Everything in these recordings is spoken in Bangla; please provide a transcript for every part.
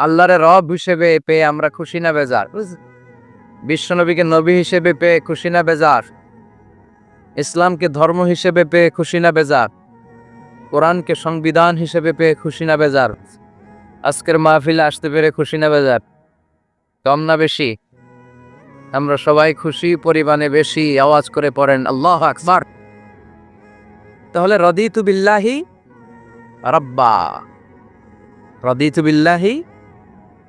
আল্লাহরে রব হিসেবে পেয়ে আমরা খুশি না বেজার। বিশ্বনবীকে নবী হিসেবে পেয়ে খুশি না বেজার। ইসলামকে ধর্ম হিসেবে পেয়ে খুশি না বেজার। কোরআনকে সংবিধান হিসেবে পেয়ে খুশি না বেজার। আজকের মাহফিলে আসতে পেরে খুশি না বেজার। কম না বেশি। আমরা সবাই খুশি, পরিমাণে বেশি, আওয়াজ করে পড়েন, আল্লাহ আকবার। তাহলে রদিতু বিল্লাহি রাব্বা। রদিতু বিল্লাহি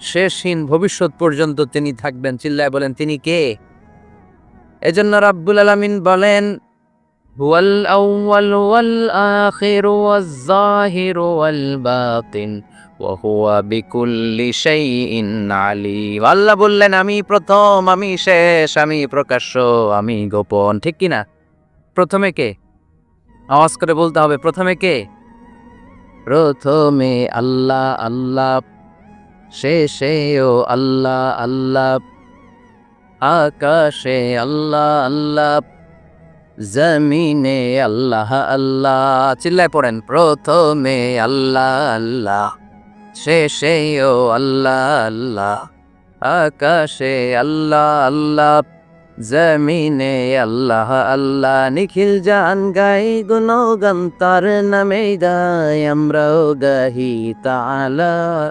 শেষহীন ভবিষ্যৎ পর্যন্ত তিনি থাকবেন। চিল্লায় বলেন, তিনি কে? এজন্য রাব্বুল আলামিন বলেন, হুয়াল আউয়াল ওয়াল আখির ওয়াজ জাহির ওয়াল বাতিন, ওয়া হুয়া বিকুল্লি শাইইন আলিম। আল্লাহ বললেন, আমি প্রথম, আমি শেষ, আমি প্রকাশ্য, আমি গোপন। ঠিক কি না? প্রথমে কে? আওয়াজ করে বলতে হবে, প্রথমে কে? প্রথমে আল্লাহ আল্লাহ শেষেও আল্লাহ আল্লাহ। আকাশে আল্লাহ আল্লাহ। জমিনে আল্লাহ আল্লাহ। চিল্লায় পড়েন, প্রথমে আল্লাহ আল্লাহ। ও আল্লাহ আল্লাহ। আকাশে আল্লাহ আল্লাহ। জমিনে আল্লাহ আল্লাহ। নিখিল জান গাই গুণগান, তার নামে গাই আমরাও গাহি তালা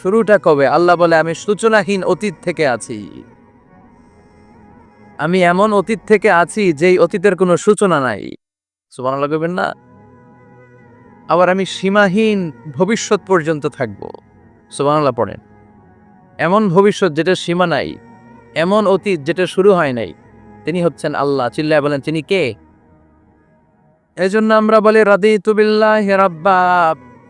শুরুটা কবে? আল্লাহ বলে, আমি সূচনাহীন অতীত থেকে আছি। আমি এমন অতীত থেকে আছি যেই অতীতের কোনো সূচনা নাই। সুবান লাগবেন না? আবার আমি সীমাহীন ভবিষ্যৎ পর্যন্ত থাকব। সুবানাল্লাহ পড়েন। এমন ভবিষ্যৎ যেটা সীমা নাই, এমন অতীত যেটা শুরু হয় নাই, তিনি হচ্ছেন আল্লাহ। চিল্লায় বলেন, তিনি কে? এই জন্য আমরা বলি রাদি তুবিল্লাহ রাব্বা।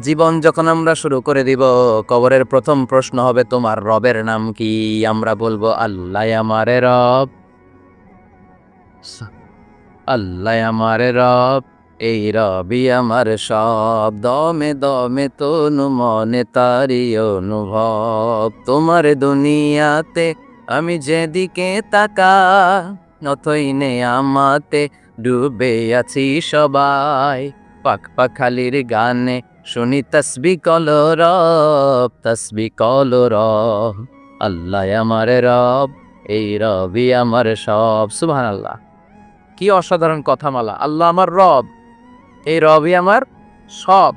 জীবন যখন আমরা শুরু করে দিব, কবরের প্রথম প্রশ্ন হবে, তোমার রবের নাম কি? আমরা বলব, আল্লাহ আমারে রব। আল্লাহ আমারে রব, এই রবি আমার সব। দমে দমে তনু মনে তারি অনুভব। তোমার দুনিয়াতে আমি যেদিকে তাকা নথই নে আমাতে ডুবে আছি সবাই। পাক পাখালির গানে শুনি তসবি কল রব, তসবি কল রব। আল্লাহ আমার রব, এই রবি আমার সব। সুবহান আল্লাহ কি অসাধারণ কথামালা, আল্লাহ আমার রব, এই রবই আমার সব।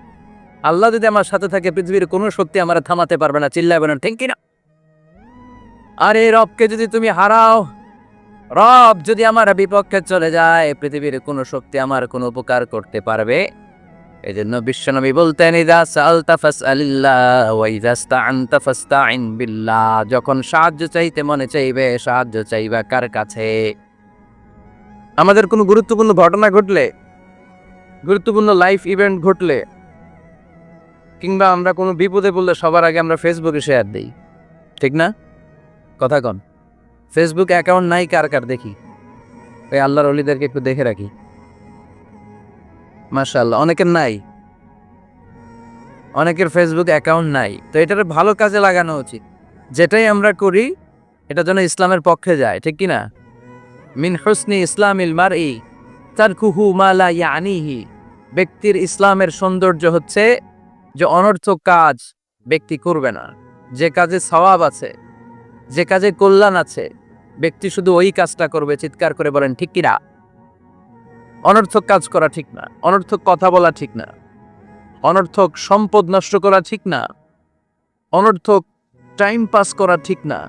আল্লাহ যদি আমার সাথে থাকে, পৃথিবীর কোনো শক্তি আমার থামাতে পারবে না চিল্লাবে না ঠিক কিনা? আর এই রবকে যদি তুমি হারাও, রব যদি আমার বিপক্ষে চলে যায়, পৃথিবীর কোনো শক্তি আমার কোনো উপকার করতে পারবে এই জন্য বিশ্বনবী বলতেন, ইদা সালতা ফাসআলিল্লাহ ওয়া ইদা ইসতাআনতা ফাসতাইন বিল্লাহ। যখন সাহায্য চাইতে মনে চাইবে, সাহায্য চাইবা কার কাছে? আমাদের কোনো গুরুত্বপূর্ণ ঘটনা ঘটলে, গুরুত্বপূর্ণ লাইফ ইভেন্ট ঘটলে, কিংবা আমরা কোনো বিপদে পড়লে সবার আগে আমরা ফেসবুকে শেয়ার দিই। ঠিক না? কথা কন। ফেসবুক অ্যাকাউন্ট নাই, কার কার দেখি? ওই আল্লাহর অলিদেরকে একটু দেখে রাখি। মাশাল্লাহ অনেকের নাই। অনেকের ফেসবুক অ্যাকাউন্ট নাই। তো এটার ভালো কাজে লাগানো উচিত। যেটাই আমরা করি, এটা যেন ইসলামের পক্ষে যায়, ঠিক কিনা? মিন হুসনি ই তার তারকুহু মালা ইয়ানিহি। ব্যক্তির ইসলামের সৌন্দর্য হচ্ছে যে অনর্থক কাজ ব্যক্তি করবে না। যে কাজে সওয়াব আছে, যে কাজে কল্যাণ আছে, ব্যক্তি শুধু ওই কাজটা করবে, চিৎকার করে বলেন, ঠিক কিনা? অনর্থক কাজ করা ঠিক না, অনর্থক কথা বলা ঠিক না, অনর্থক সম্পদ নষ্ট করা ঠিক না, অনর্থক টাইম পাস করা ঠিক না,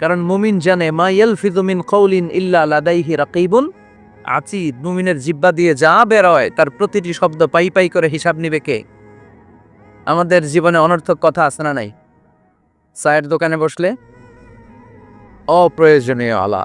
কারণ মুমিন জানে, মা ইয়ালফিযু মিন কওলিন ইল্লা লাদাইহি রাকিবুন আচিদ মুমিনের জিব্বা দিয়ে যা বেরোয়, তার প্রতিটি শব্দ পাই পাই করে হিসাব নিবে কে? আমাদের জীবনে অনর্থক কথা আছে না নাই? চায়ের দোকানে বসলে? অপ্রয়োজনীয় আলা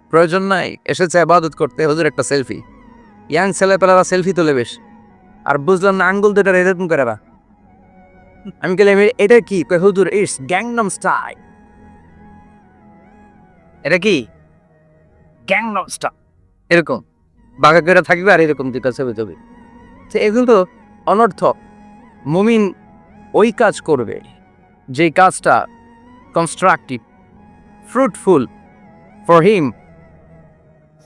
প্রয়োজন নাই, এসেছে আবাদত করতে, হুজুর একটা সেলফি ইয়াং ছেলেপেলারা সেলফি তোলে বেশ। আর বুঝলাম না, আঙ্গুল দুটা এরকম করে আমি গেলাম এটা কি? হুজুর ইটস গ্যাংনম স্টাইল এটা কি? গ্যাংনম স্টাইল এরকম। বাঘা করে থাকবে আর এরকম দুটা ছবি ছবি তো এগুলো তো অনর্থক। মুমিন ওই কাজ করবে, যেই কাজটা constructive fruitful for him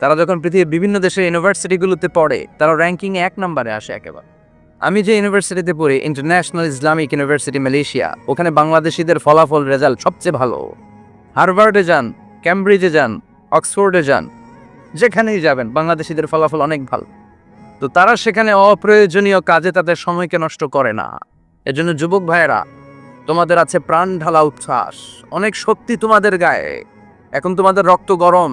তারা যখন পৃথিবীর বিভিন্ন দেশের ইউনিভার্সিটিগুলোতে পড়ে, তারা র্যাঙ্কিংয়ে এক নম্বরে আসে একেবারে। আমি যে ইউনিভার্সিটিতে পড়ি ইন্টারন্যাশনাল ইসলামিক ইউনিভার্সিটি মালয়েশিয়া ওখানে বাংলাদেশিদের ফলাফল রেজাল্ট সবচেয়ে ভালো। হার্ভার্ডে যান ক্যামব্রিজে যান অক্সফোর্ডে যান, যেখানেই যাবেন, বাংলাদেশিদের ফলাফল অনেক ভালো। তো তারা সেখানে অপ্রয়োজনীয় কাজে তাদের সময়কে নষ্ট করে না। এজন্য যুবক ভাইয়েরা, তোমাদের আছে প্রাণ ঢালা উচ্ছ্বাস, অনেক শক্তি তোমাদের গায়ে। এখন তোমাদের রক্ত গরম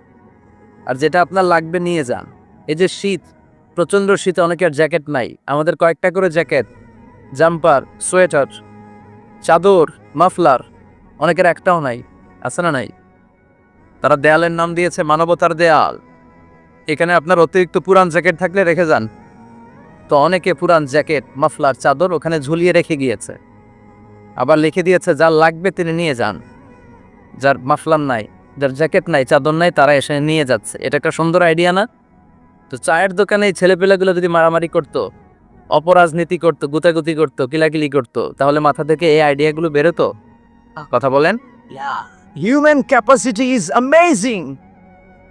আর যেটা আপনার লাগবে নিয়ে যান। এই যে শীত, প্রচণ্ড শীতে অনেকের জ্যাকেট নাই, আমাদের কয়েকটা করে জ্যাকেট, জাম্পার, সোয়েটার, চাদর, মাফলার, অনেকের একটাও নাই, আছে না নাই? তারা দেয়ালের নাম দিয়েছে মানবতার দেয়াল। এখানে আপনার অতিরিক্ত পুরান জ্যাকেট থাকলে রেখে যান। তো অনেকে পুরান জ্যাকেট, মাফলার, চাদর ওখানে ঝুলিয়ে রেখে গিয়েছে। আবার লিখে দিয়েছে যার লাগবে তিনি নিয়ে যান। যার মাফলার নাই যার জ্যাকেট নাই চাদর নাই তারা এসে নিয়ে যাচ্ছে। এটা একটা সুন্দর আইডিয়া না? তো চায়ের দোকানে এই ছেলেপেলেগুলো যদি মারামারি করতো অপরাজনীতি করতো গুতাগুতি করতো কিলাকিলি করতো তাহলে মাথা থেকে এই আইডিয়াগুলো বেরোতো? কথা বলেন। হিউম্যান ক্যাপাসিটি ইজ অ্যামেজিং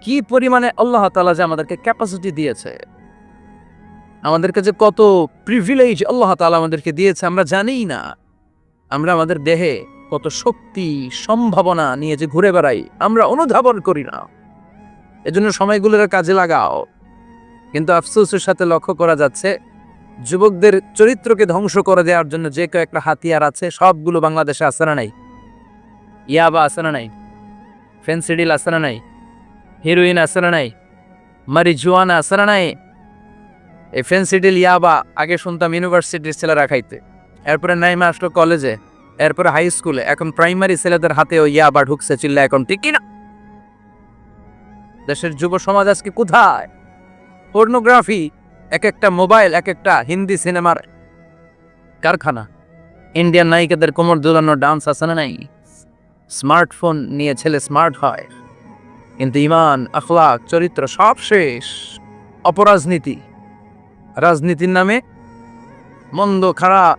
কি পরিমাণে আল্লাহ তালা যে আমাদেরকে ক্যাপাসিটি দিয়েছে? আমাদের কাছে কত প্রিভিলেজ আল্লাহ তাআলা আমাদেরকে দিয়েছে আমরা জানিই না। আমরা আমাদের দেহে কত শক্তি, সম্ভাবনা নিয়ে যে ঘুরে বেড়াই, আমরা অনুধাবন করি না। এজন্য সময়গুলোর কাজে লাগাও। কিন্তু আফসোসের সাথে লক্ষ্য করা যাচ্ছে, যুবকদের চরিত্রকে ধ্বংস করে দেওয়ার জন্য যে কয়েকটা হাতিয়ার আছে, সবগুলো বাংলাদেশে আছে না নাই? ইয়াবা আছে না নাই? ফেন্সিডিল আছে না নাই? হিরোইন আছে না নাই? মারিজুয়ানা আছে না নাই? এই ফেন্সিডিল, ইয়াবা আগে শুনতাম ইউনিভার্সিটির ছেলেরা খাইতে। এরপরে নাইমা আসলো কলেজে। এরপরে হাই স্কুলে এখন প্রাইমারি ছেলেদের হাতেও ইয়াবা ঢুকছে চিল্লা এখন, ঠিক কিনা? দেশের যুব সমাজ আজকে কোথায়? পর্নোগ্রাফি এক একটা মোবাইল এক একটা হিন্দি সিনেমার কারখানা। ইন্ডিয়ান নায়িকাদের কোমর দুলানোর ডান্স আছে না নাই? স্মার্টফোন নিয়ে ছেলে স্মার্ট হয়। কিন্তু ইমান আখলাক চরিত্র সব শেষ। অপরাজনীতি। রাজনীতির নামে মন্দ, খারাপ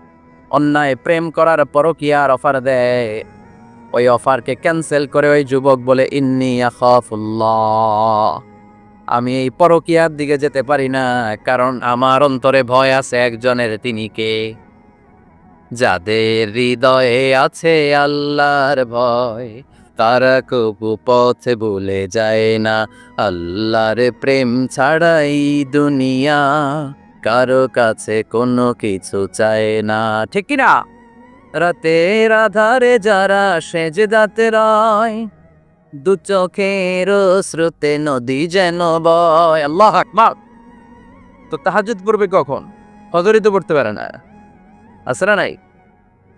অন্যায় প্রেম করার পরকিয়ার অফার দেয়। ওই অফারকে ক্যান্সেল করে ওই যুবক বলে, ইন্নি আমি এই পরকিয়ার দিকে যেতে পারি না, কারণ আমার অন্তরে ভয় আছে একজনের তিনি কে? যাদের হৃদয়ে আছে আল্লাহর ভয়, তারা কবু পথে ভুলে যায় না। আল্লাহর প্রেম ছাড়াই দুনিয়া কারও কাছে কোনো কিছু চায় না। ঠিক কি না রাতের আধারে যারা সেজদাতে রয়, দু চোখের স্রোতে নদী যেন বয়। আল্লাহ আকবার! তো তাহাজুদ পড়বে কখন? হজরই তো পড়তে পারে না। না নাই?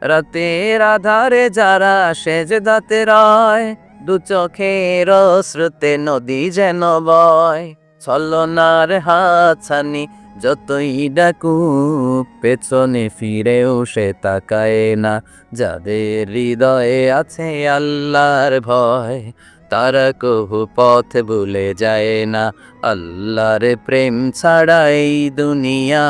রাতের আধারে যারা সেজদাতে রয়, দু চোখের স্রোতে নদী যেন বয়। ছলনার হাতছানি যতই ডাকু, পেছনে ফিরেও সে তাকায় না। যাদের হৃদয়ে আছে আল্লাহর ভয়, তারা কহু পথ ভুলে যায় না। আল্লাহর প্রেম ছাড়াই দুনিয়া,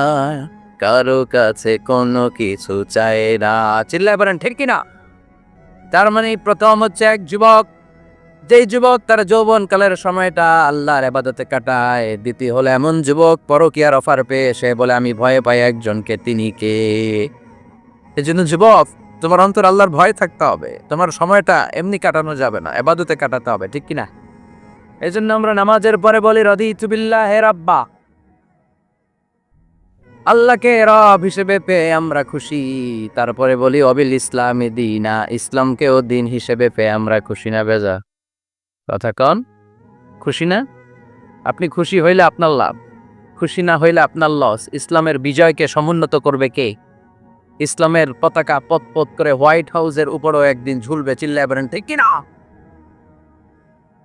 কারও কাছে কোনো কিছু চায় না। চিল্লায় বলেন, ঠিক কিনা? তার মানে প্রথম হচ্ছে এক যুবক যেই যুবক তার যৌবন কালের সময়টা আল্লাহর আবাদতে কাটায়, দ্বিতীয় হলো এমন যুবক পরকিয়ার অফার পেয়ে সে বলে, আমি ভয়ে পাই একজনকে, তিনি কে? এই জন্য যুবক, তোমার অন্তর আল্লাহর ভয় থাকতে হবে। তোমার সময়টা এমনি কাটানো যাবে না এবাদতে কাটাতে হবে, ঠিক কিনা? এই জন্য আমরা নামাজের পরে বলি রদি তুবিল্লাহ হে রাব্বা। আল্লাহকে রব হিসেবে পেয়ে আমরা খুশি। তারপরে বলি, অবিল ইসলামী দিনা। ইসলামকেও দিন হিসেবে পেয়ে আমরা খুশি না, বেজা। কথা কন, খুশি না? আপনি খুশি হইলে আপনার লাভ, খুশি না হইলে আপনার লস। ইসলামের বিজয়কে সমুন্নত করবে কে? ইসলামের পতাকা পথ পথ করে হোয়াইট হাউসের উপরও একদিন ঝুলবে চিল্লায় বলেন, ঠিক কিনা?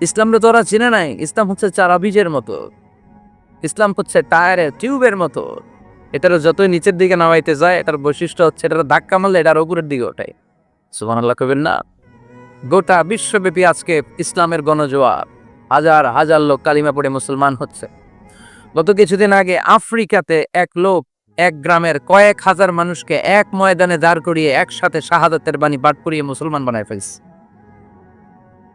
ইসলামটা তো ওরা চিনে নাই। ইসলাম হচ্ছে চারা বীজের মতো। ইসলাম হচ্ছে টায়ারের টিউবের মতো। এটার যতই নিচের দিকে নামাইতে যায়, এটার বৈশিষ্ট্য হচ্ছে এটার ধাক্কা মারলে এটার উপরের দিকে ওঠে। সুবহানাল্লাহ কবেন না? গোটা বিশ্বব্যাপী আজকে ইসলামের গণজোয়ার। হাজার হাজার লোক কালিমা পড়ে মুসলমান হচ্ছে। গত কিছুদিন আগে আফ্রিকাতে এক লোক, এক গ্রামের কয়েক হাজার মানুষকে এক ময়দানে দাঁড় করিয়ে একসাথে শাহাদাতের বাণী পাঠ করিয়ে মুসলমান বানায় ফেলছে।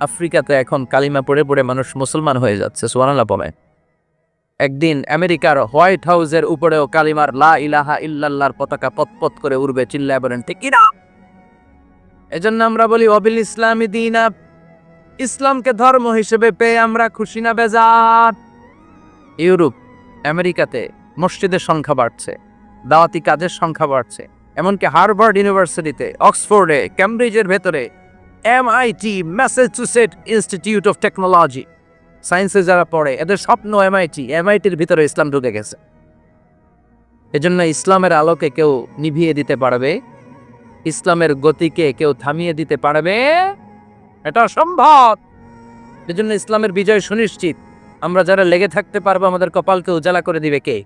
আফ্রিকাতে এখন কালিমা পড়ে পড়ে মানুষ মুসলমান হয়ে যাচ্ছে, সুবহানাল্লাহ বলে। একদিন আমেরিকার হোয়াইট হাউসের উপরেও কালিমার লা ইলাহা ইল্লাল্লাহর পতাকা পতপত করে উড়বে, চিল্লায় বলেন, ঠিক কিনা? এজন্য আমরা বলি, অবিল ইসলামী দিনা ইসলামকে ধর্ম হিসেবে পেয়ে আমরা খুশি না বেজার। ইউরোপ, আমেরিকাতে মসজিদের সংখ্যা বাড়ছে, দাওয়াতি কাজের সংখ্যা বাড়ছে, এমনকি হার্ভার্ড ইউনিভার্সিটিতে, অক্সফোর্ডে ক্যামব্রিজের ভেতরে MIT Massachusetts Institute of Technology সায়েন্সে যারা পড়ে, এদের স্বপ্ন এমআইটি এমআইটির ভিতরে ইসলাম ঢুকে গেছে। এজন্য ইসলামের আলোকে কেউ নিভিয়ে দিতে পারবে, ইসলামের গতিকে কেউ থামিয়ে দিতে পারবে, এটা সম্ভব। এজন্য ইসলামের বিজয় সুনিশ্চিত। আমরা যারা লেগে থাকতে পারব, আমাদের কপালকে উজালা করে দিবে কে?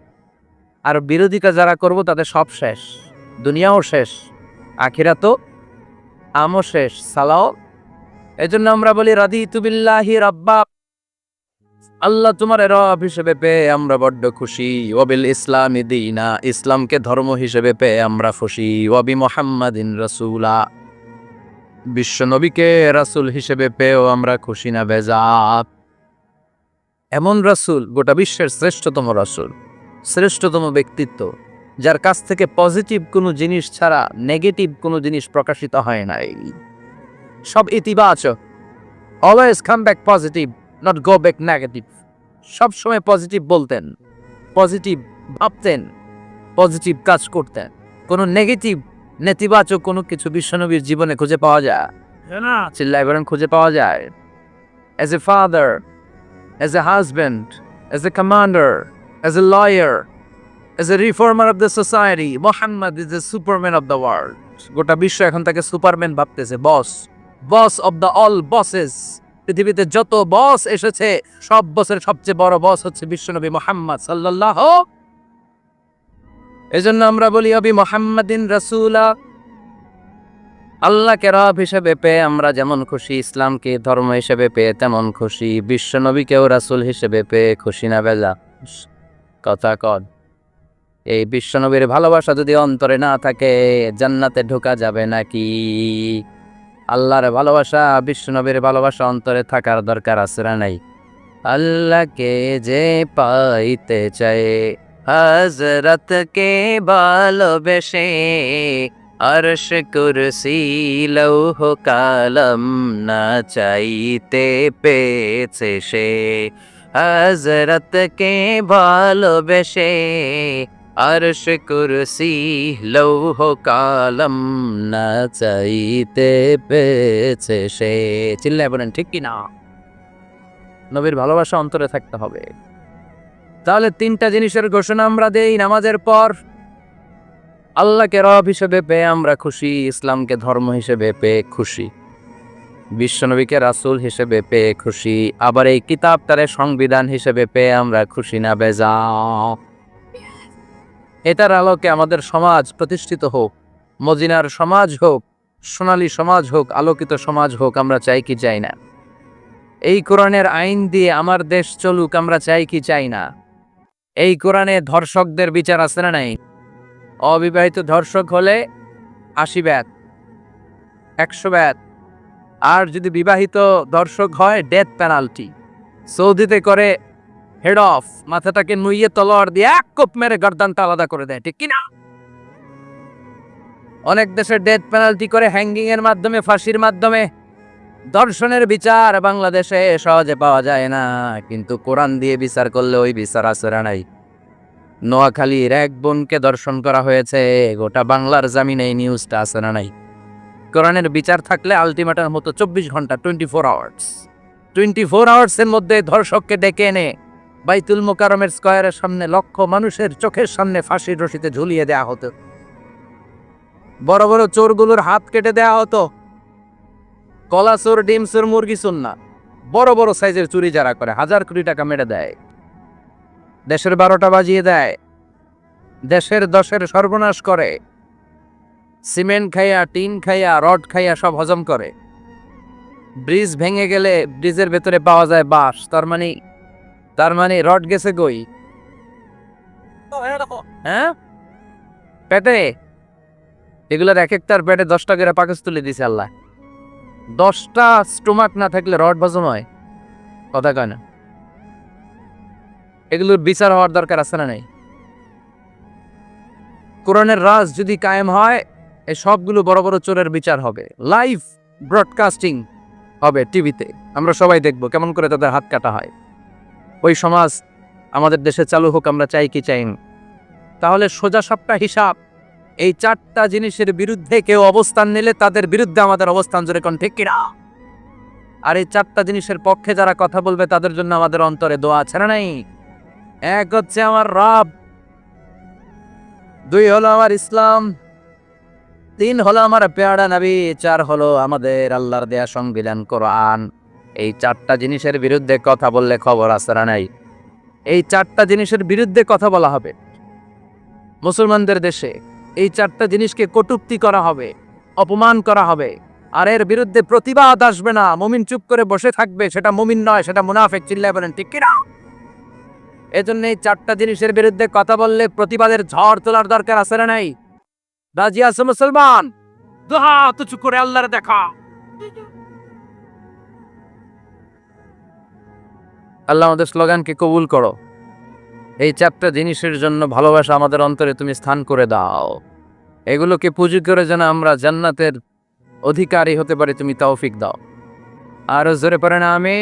আর বিরোধিতা যারা করব, তাদের সব শেষ। দুনিয়াও শেষ। আখিরা তো আমও শেষ, সালাও। এজন্য আমরা বলি রাধি তুবিল্লাহি রাব্বা। আল্লাহ তোমার রব হিসেবে পেয়ে আমরা বড্ড খুশি। ওবিল ইসলাম দিনা, ইসলামকে ধর্ম হিসেবে পেয়ে আমরা খুশি। ওবি মোহাম্মদিন রসুলা। বিশ্ব নবীকে রাসুল হিসেবে পেয়েও আমরা খুশি না, বেজাত। এমন রাসুল, গোটা বিশ্বের শ্রেষ্ঠতম রাসুল, শ্রেষ্ঠতম ব্যক্তিত্ব। যার কাছ থেকে পজিটিভ কোনো জিনিস ছাড়া নেগেটিভ কোনো জিনিস প্রকাশিত হয় নাই। সব ইতিবাচক। Always come back positive not go back negative সবসময় পজিটিভ বলতেন পজিটিভ ভাবতেন পজিটিভ কাজ করতেন। কোনো নেগেটিভ নেতিবাচক কোনো কিছু বিশ্বনবীর জীবনে খুঁজে পাওয়া যায়। না চিল্লাই বরং খুঁজে পাওয়া যায়। As a father as a husband as a commander as a lawyer as a reformer of the society Muhammad is a superman of the world গোটা বিশ্ব এখন তাকে সুপারম্যান ভাবতেছে boss boss of the all bosses পৃথিবীতে যত বস এসেছে, সব বসের সবচেয়ে বড় বস হচ্ছে বিশ্বনবী মোহাম্মদ সাল্লাল্লাহ এজন্য আমরা বলি অবি মোহাম্মদিন রাসূলা, আল্লাহকে রব হিসেবে পেয়ে আমরা যেমন খুশি, ইসলামকে ধর্ম হিসেবে পেয়ে তেমন খুশি, বিশ্বনবীকেও রাসূল হিসেবে পেয়ে খুশি না বেজা কথা কন। এই বিশ্বনবীর ভালোবাসা যদি অন্তরে না থাকে, জান্নাতে ঢোকা যাবে নাকি? আল্লাহর ভালোবাসা, বিশ্বনবীর ভালোবাসা অন্তরে থাকার দরকার আছে না নাই? আল্লাহকে যে পাইতে চায় হজরতকে ভালোবেসে, আরশ কুরসি লৌহ কালম না চাইতে পেয়েছে সে। হজরতকে ভালোবেসে আরশ কুরসি লৌহ কালম না চাইতে পেয়েছে সে চিল্লায় বলেন, ঠিক কি না? নবীর ভালোবাসা অন্তরে থাকতে হবে। তাহলে তিনটা জিনিসের ঘোষণা আমরা দেই নামাজের পর। আল্লাহকে রব হিসেবে পেয়ে আমরা খুশি, ইসলামকে ধর্ম হিসেবে পেয়ে খুশি। বিশ্বনবীকে রাসুল হিসেবে পেয়ে খুশি, আবার এই কিতাব কিতাবটারে সংবিধান হিসেবে পেয়ে আমরা খুশি না বেজা এটার আলোকে আমাদের সমাজ প্রতিষ্ঠিত হোক মদিনার সমাজ হোক, সোনালী সমাজ হোক, আলোকিত সমাজ হোক, আমরা চাই কি চাই না। এই কোরআনের আইন দিয়ে আমার দেশ চলুক, আমরা চাই কি চাই না। এই কোরআনে ধর্ষকদের বিচার আছে না নাই? অবিবাহিত ধর্ষক হলে আশি ব্যাত, একশো ব্যাত, আর যদি বিবাহিত দর্শক হয় ডেথ পেনাল্টি সৌদিতে করে হেড অফ মাথাটাকে নুইয়ে তলোয়ার দিয়ে এক কোপ মেরে গর্দানটা আলাদা করে দেয়, ঠিক কিনা? অনেক দেশে ডেথ পেনাল্টি করে হ্যাঙ্গিং এর মাধ্যমে, ফাঁসির মাধ্যমে দর্শনের বিচার বাংলাদেশে সহজে পাওয়া যায় না। কিন্তু কোরআন দিয়ে বিচার করলে ওই বিচার আসরা নাই। নোয়াখালীর এক বোনকে দর্শন করা হয়েছে, গোটা বাংলার জামিনে এই নিউজটা না নাই। কোরআনের বিচার থাকলে আলটিমেটার মতো চব্বিশ ঘণ্টা twenty four hours twenty four আওয়ার্সের মধ্যে ধর্ষককে ডেকে এনে বাইতুল মোকারমের স্কয়ারের সামনে লক্ষ মানুষের চোখের সামনে ফাঁসির রশিতে ঝুলিয়ে দেয়া হতো। বড় বড় চোরগুলোর হাত কেটে দেয়া হতো। কলা চোর, ডিম চোর, মুরগি চোর না, বড় বড় সাইজের চুরি যারা করে, হাজার কোটি টাকা মেরে দেয়। দেশের বারোটা বাজিয়ে দেয়। দেশের দশের সর্বনাশ করে। সিমেন্ট খাইয়া, টিন খাইয়া, রড খাইয়া সব হজম করে। ব্রিজ ভেঙে গেলে ব্রিজের ভেতরে পাওয়া যায় বাঁশ, তার মানে তার মানে রড গেছে গই হ্যাঁ? পেটে? এগুলোর এক একটার পেটে দশটা করে পাকস তুলে দিছে আল্লাহ। দশটা স্টোমাক না থাকলে রড হজম হয় কথা কয় না। এগুলোর বিচার হওয়ার দরকার আছে না নাই? কোরআনের রাজ যদি কায়েম হয় এই সবগুলো বড় বড় চোরের বিচার হবে। লাইভ ব্রডকাস্টিং হবে টিভিতে। আমরা সবাই দেখব কেমন করে তাদের হাত কাটা হয়। ওই সমাজ আমাদের দেশে চালু হোক, আমরা চাই কি চাই তাহলে সোজা সবটা হিসাব, এই চারটা জিনিসের বিরুদ্ধে কেউ অবস্থান নিলে তাদের বিরুদ্ধে আমাদের অবস্থান জোরে কোন ঠিক কিনা? আর এই চারটা জিনিসের পক্ষে যারা কথা বলবে, তাদের জন্য আমাদের অন্তরে দোয়া আছে না নাই? এক হচ্ছে আমার রব, দুই হলো আমার ইসলাম, তিন হলো আমার পেয়ারা নবী, চার হলো আমাদের আল্লাহর দেয়া সংবিধান, কোরআন। এই চারটা জিনিসের বিরুদ্ধে কথা বললে খবর না নাই? এই চারটা জিনিসের বিরুদ্ধে কথা বলা হবে। মুসলমানদের দেশে এই চারটা জিনিসকে কটুক্তি করা হবে, অপমান করা হবে। আর এর বিরুদ্ধে প্রতিবাদ আসবে না। মুমিন চুপ করে বসে থাকবে, সেটা মুমিন নয়, সেটা মুনাফেক চিল্লায় বলেন, ঠিক কিনা? এজন্য এই চারটা জিনিসের বিরুদ্ধে কথা বললে প্রতিবাদের ঝড় তোলার দরকার আছে না নাই? রাজি আছে মুসলমান? দুহা তো চুপ করে আল্লাহর দেখা। আল্লাহ আমাদের স্লোগানকে কবুল করো। এই চারটা জিনিসের জন্য ভালোবাসা আমাদের অন্তরে তুমি স্থান করে দাও। এগুলোকে পুঁজি করে যেন আমরা জান্নাতের অধিকারী হতে পারি, তুমি তৌফিক দাও। আরও জোরে পড়ে না আমি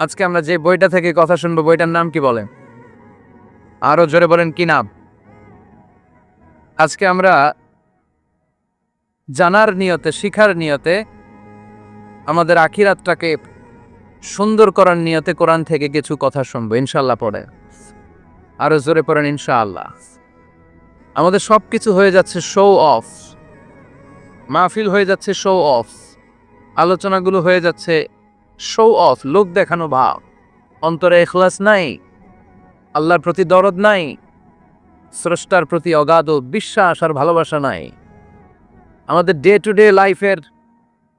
আজকে আমরা যে বইটা থেকে কথা শুনব, বইটার নাম কি বলেন? আরও জোরে বলেন, কি নাম? আজকে আমরা জানার নিয়তে, শিখার নিয়তে আমাদের আখিরাতটাকে সুন্দর করার নিয়তে কোরআন থেকে কিছু কথা শুনব ইনশাল্লাহ পড়ে আরও জোরে পড়েন, ইনশাআল্লাহ। আমাদের সব কিছু হয়ে যাচ্ছে শো অফ মাহফিল হয়ে যাচ্ছে শো অফ আলোচনাগুলো হয়ে যাচ্ছে শো অফ লোক দেখানো ভাব। অন্তরে এখলাস নাই। আল্লাহর প্রতি দরদ নাই। স্রষ্টার প্রতি অগাধ বিশ্বাস আর ভালোবাসা নাই। আমাদের ডে টু ডে লাইফের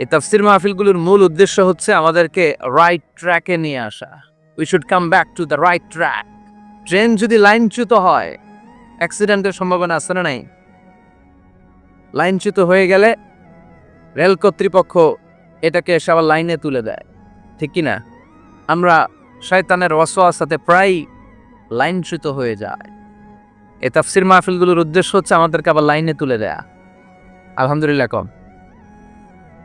এই তাফসির মাহফিলগুলোর মূল উদ্দেশ্য হচ্ছে আমাদেরকে রাইট ট্র্যাকে নিয়ে আসা। We should come back to the right track train যদি লাইনচ্যুত হয় অ্যাক্সিডেন্টের সম্ভাবনা আছে না নাই? লাইনচ্যুত হয়ে গেলে রেল কর্তৃপক্ষ এটাকে এসে আবার লাইনে তুলে দেয়। ঠিক কি না আমরা শয়তানের সাথে প্রায় লাইনচ্যুত হয়ে যায় এই তাফসির মাহফিলগুলোর উদ্দেশ্য হচ্ছে আমাদেরকে আবার লাইনে তুলে দেয়া। আলহামদুলিল্লাহ কম।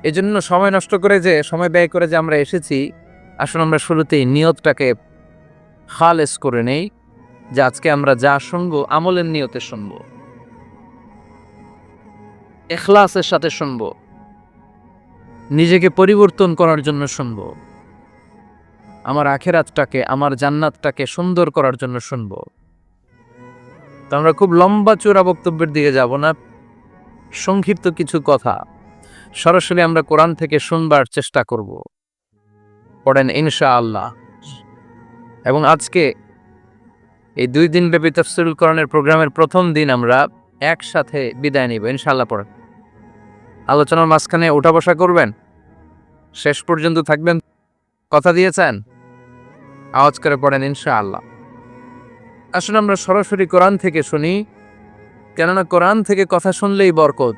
এজন্য সময় নষ্ট করে যে, সময় ব্যয় করে যে আমরা এসেছি আসলে আমরা শুরুতেই নিয়তটাকে খালেস করে নেই, যে আজকে আমরা যা শুনব, আমলের নিয়তে শুনব। এখলাসের সাথে শুনব। নিজেকে পরিবর্তন করার জন্য শুনব। আমার আখেরাতটাকে, আমার জান্নাতটাকে সুন্দর করার জন্য শুনব। তো আমরা খুব লম্বা চূড়া বক্তব্যের দিকে যাব না। সংক্ষিপ্ত কিছু কথা। সরাসরি আমরা কোরআন থেকে শুনবার চেষ্টা করব। পড়েন ইনশা আল্লাহ এবং আজকে এই দুই দিন ব্যাপী তফসিরুল কোরআনের প্রোগ্রামের প্রথম দিন আমরা একসাথে বিদায় নিব, ইনশাআল্লাহ পড়েন। আলোচনার মাঝখানে ওঠা বসা করবেন। শেষ পর্যন্ত থাকবেন। কথা দিয়েছেন? আওয়াজ করে পড়েন, ইনশাআল্লাহ। আসলে আমরা সরাসরি কোরআন থেকে শুনি। কেননা কোরআন থেকে কথা শুনলেই বরকত।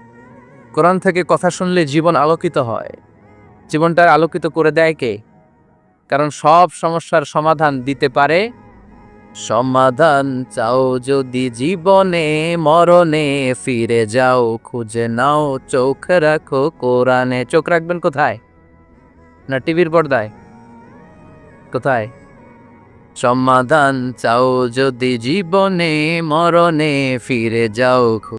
কোরআন থেকে কথা শুনলে জীবন আলোকিত হয়। জীবনটা আলোকিত করে দেয় কে? কারণ সব সমস্যার সমাধান দিতে পারে। সমাধান চাও যদি জীবনে, মরণে ফিরে যাও, খুঁজে নাও, চোখ রাখো, কোরআনে। চোখ রাখবেন কোথায়? না টিভির পর্দায়? কোথায়? সমাধান চাও যদি জীবনে, মরণে ফিরে যাও